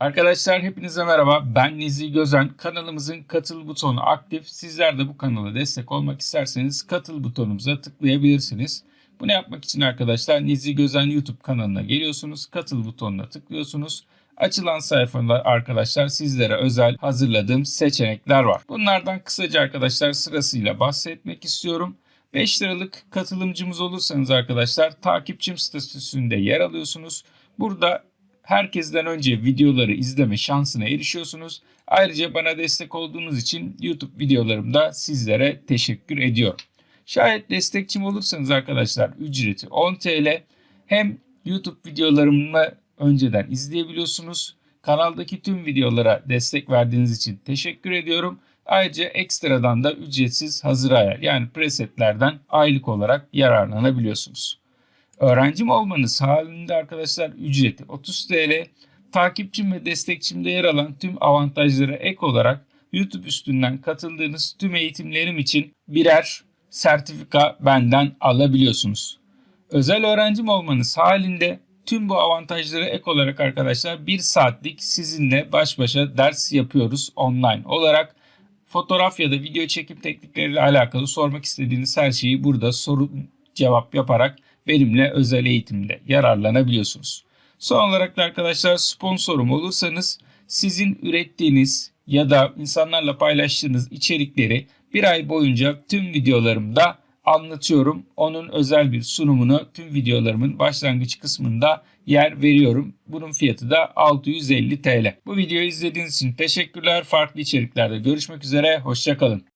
Arkadaşlar hepinize merhaba. Ben Nizi Gözen. Kanalımızın katıl butonu aktif. Sizler de bu kanala destek olmak isterseniz katıl butonumuza tıklayabilirsiniz. Bunu yapmak için arkadaşlar Nizi Gözen YouTube kanalına geliyorsunuz. Katıl butonuna tıklıyorsunuz. Açılan sayfada arkadaşlar sizlere özel hazırladığım seçenekler var. Bunlardan kısaca arkadaşlar sırasıyla bahsetmek istiyorum. 5 liralık katılımcımız olursanız arkadaşlar takipçim statüsünde yer alıyorsunuz. Burada herkesten önce videoları izleme şansına erişiyorsunuz. Ayrıca bana destek olduğunuz için YouTube videolarımda sizlere teşekkür ediyorum. Şayet destekçim olursanız arkadaşlar ücreti 10 TL. Hem YouTube videolarımı önceden izleyebiliyorsunuz. Kanaldaki tüm videolara destek verdiğiniz için teşekkür ediyorum. Ayrıca ekstradan da ücretsiz hazır ayar yani presetlerden aylık olarak yararlanabiliyorsunuz. Öğrencim olmanız halinde arkadaşlar ücreti 30 TL. Takipçim ve destekçimde yer alan tüm avantajlara ek olarak YouTube üstünden katıldığınız tüm eğitimlerim için birer sertifika benden alabiliyorsunuz. Özel öğrencim olmanız halinde tüm bu avantajlara ek olarak arkadaşlar 1 saatlik sizinle baş başa ders yapıyoruz online olarak. Fotoğraf ya da video çekim teknikleriyle alakalı sormak istediğiniz her şeyi burada soru cevap yaparak benimle özel eğitimde yararlanabiliyorsunuz. Son olarak da arkadaşlar sponsorum olursanız sizin ürettiğiniz ya da insanlarla paylaştığınız içerikleri bir ay boyunca tüm videolarımda anlatıyorum. Onun özel bir sunumunu tüm videolarımın başlangıç kısmında yer veriyorum. Bunun fiyatı da 650 TL. Bu videoyu izlediğiniz için teşekkürler. Farklı içeriklerde görüşmek üzere. Hoşçakalın.